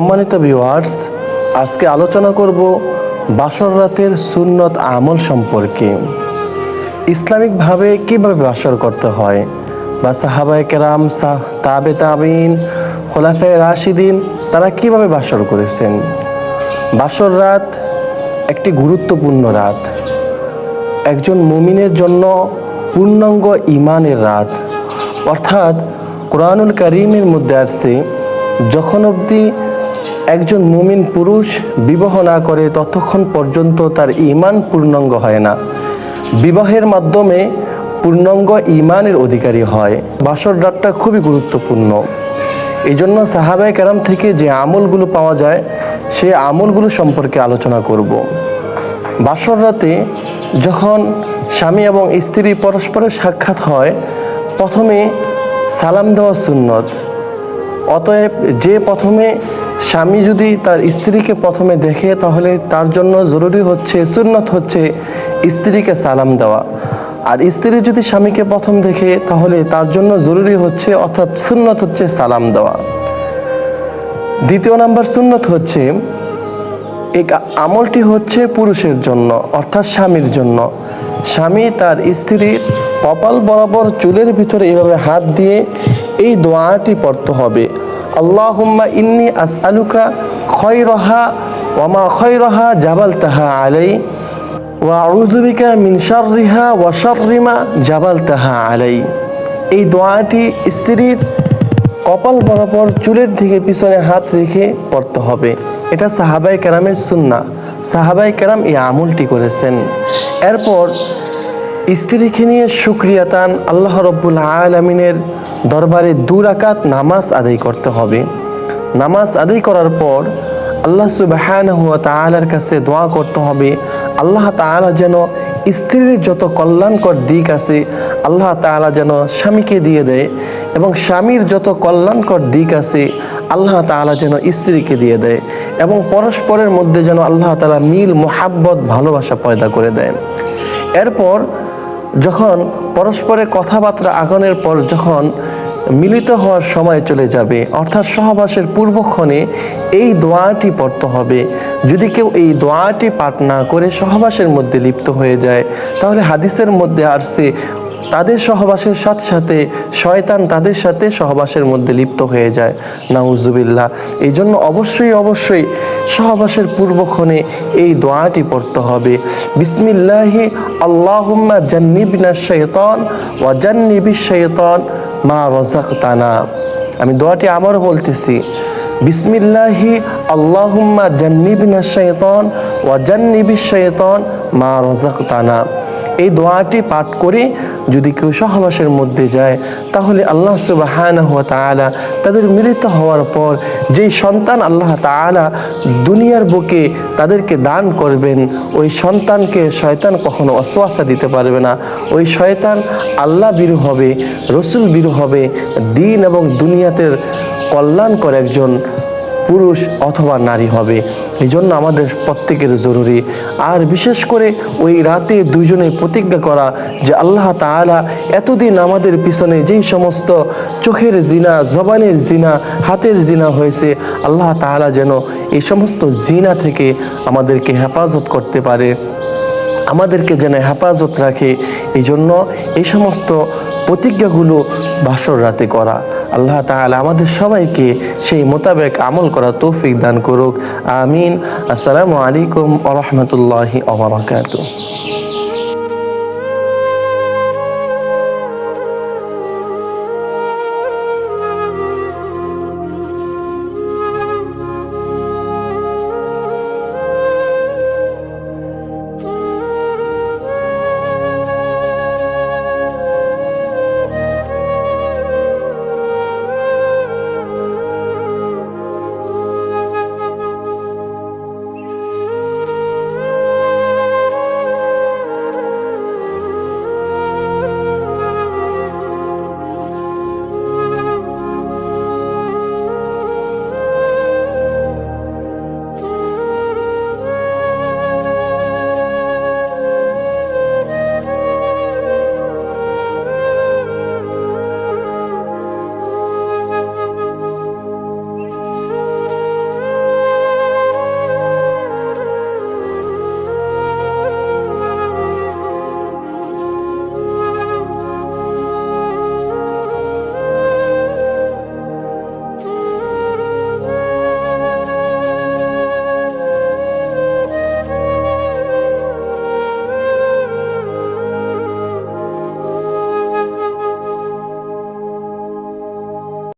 সম্মানিত ভিউয়ার্স আজকে আলোচনা করব বাসর রাতের সুন্নত আমল সম্পর্কে। ইসলামিকভাবে কীভাবে বাসর করতে হয়? বা সাহাবায় কেরাম সাহ তাবে তাবিন খোলাফে রাশিদিন, তারা কীভাবে বাসর করেছেন? বাসর রাত একটি গুরুত্বপূর্ণ রাত। একজন মুমিনের জন্য পূর্ণাঙ্গ ইমানের রাত। অর্থাৎ কোরআনুল করিমের মধ্যে আসছে, যখন অবধি একজন মুমিন পুরুষ বিবাহ না করে ততক্ষণ পর্যন্ত তার ইমান পূর্ণাঙ্গ হয় না। বিবাহের মাধ্যমে পূর্ণাঙ্গ ইমানের অধিকারী হয়। বাসর রাতটা খুবই গুরুত্বপূর্ণ। এই জন্য সাহাবায় কেরাম থেকে যে আমলগুলো পাওয়া যায়, সে আমলগুলো সম্পর্কে আলোচনা করব। বাসর রাতে যখন স্বামী এবং স্ত্রী পরস্পরের সাক্ষাৎ হয়, প্রথমে সালাম দেওয়া সুন্নত। অতএব যে প্রথমে স্বামী যদি তার স্ত্রীকে প্রথমে দেখে, তাহলে তার জন্য জরুরি হচ্ছে, সুন্নত হচ্ছে স্ত্রীকে সালাম দেওয়া। আর স্ত্রী যদি স্বামীকে প্রথম দেখে, তাহলে তার জন্য জরুরি হচ্ছে, অর্থাৎ সুন্নত হচ্ছে সালাম দেওয়া। দ্বিতীয় নাম্বার সুন্নত হচ্ছে এই আমলটি হচ্ছে পুরুষের জন্য, অর্থাৎ স্বামীর জন্য। স্বামী তার স্ত্রীর কপাল বরাবর চুলের ভিতরে এইভাবে হাত দিয়ে এই দোয়াটি পড়তে হবে। আল্লাহুম্মা ইন্নি আসআলুকা খয়রহা ওয়ামা খয়রহা জাবাল তাহা আলাই আউযুবিকা মিন শাররিহা ওয়া শাররিমা জাবাল তাহা আলাই এই দোয়াটি স্ত্রীর কপাল বরাবর চুলের দিকে পিছনে হাত রেখে পড়তে হবে। এটা সাহাবাই কেরামের সুন্না সাহাবাই কেরাম এই আমলটি করেছেন। এরপর স্ত্রীকে নিয়ে সুক্রিয়াতান আল্লাহ রব্বুল আলমিনের দরবারে দুরাকাত নামাজ আদায় করতে হবে। নামাজ আদায় করার পর আল্লাহ সুবাহান হুয়া তালার কাছে দোয়া করতে হবে। আল্লাহ তাআলা যেন স্ত্রীর যত কল্যাণকর দিক আছে, আল্লাহ তাআলা যেন স্বামীকে দিয়ে দেয় এবং স্বামীর যত কল্যাণকর দিক আছে, আল্লাহ তাআলা যেন স্ত্রীকে দিয়ে দেয় এবং পরস্পরের মধ্যে যেন আল্লাহ তালা মিল, মোহাব্বত, ভালোবাসা পয়দা করে দেয় এরপর যখন পরস্পরের কথাবার্তা আগনের পর যখন মিলিত হওয়ার সময় চলে যাবে, অর্থাৎ সহবাসের পূর্বক্ষণে এই দোয়াটি পড়তে হবে। যদি কেউ এই দোয়াটি পাঠ না করে সহবাসের মধ্যে লিপ্ত হয়ে যায়, তাহলে হাদিসের মধ্যে আসছে তাদের সহবাসের সাথে সাথে শয়তান তাদের সাথে সহবাসের মধ্যে লিপ্ত হয়ে যায়। নাউজুবিল্লাহ। এই জন্য অবশ্যই অবশ্যই সহবাসের পূর্বক্ষণে এই দোয়াটি পড়তে হবে। বিসমিল্লাহি আল্লাহুম্মা জান্নিবিনা শাইতান ওয়া জান্নিবি শাইতান মা রাযাকতানা। আমি দোয়াটি আবারও বলতেছি। বিসমিল্লাহি আল্লাহুম্মা জান্নিবিনা শাইতান ওয়া জান্নিবি শাইতান মা রাযাকতানা। এই দোয়াটি পাঠ করে যদি কেউ সহবাসের মধ্যে যায়, তাহলে আল্লাহ সুবাহানহ তাআলা তাদের মিলিত হওয়ার পর যেই সন্তান আল্লাহ তাআলা দুনিয়ার বুকে তাদেরকে দান করবেন, ওই সন্তানকে শয়তান কখনো অশ্বাসা দিতে পারবে না। ওই শয়তান আল্লাহ বিরু হবে, রসুল বিরু হবে, দিন এবং দুনিয়াতে কল্যাণকর একজন পুরুষ অথবা নারী হবে। এই জন্য আমাদের প্রত্যেকের জরুরি। আর বিশেষ করে ওই রাতে দুজনে প্রতিজ্ঞা করা যে আল্লাহ তাআলা এতদিন আমাদের পিছনে যেই সমস্ত চোখের জিনা, জবানের জিনা, হাতের জিনা হয়েছে, আল্লাহ তাআলা যেন এই সমস্ত জিনা থেকে আমাদেরকে হেফাজত করতে পারে। আমাদেরকে যেন হেফাজত রাখে। এই জন্য এই সমস্ত প্রতিজ্ঞাগুলো বাসর রাতে করা। আল্লাহ তাহলে আমাদের সবাইকে সেই মোতাবেক আমল করা তৌফিক দান করুক। আমিন। আসসালামু আলাইকুম আ রহমতুল্লাহি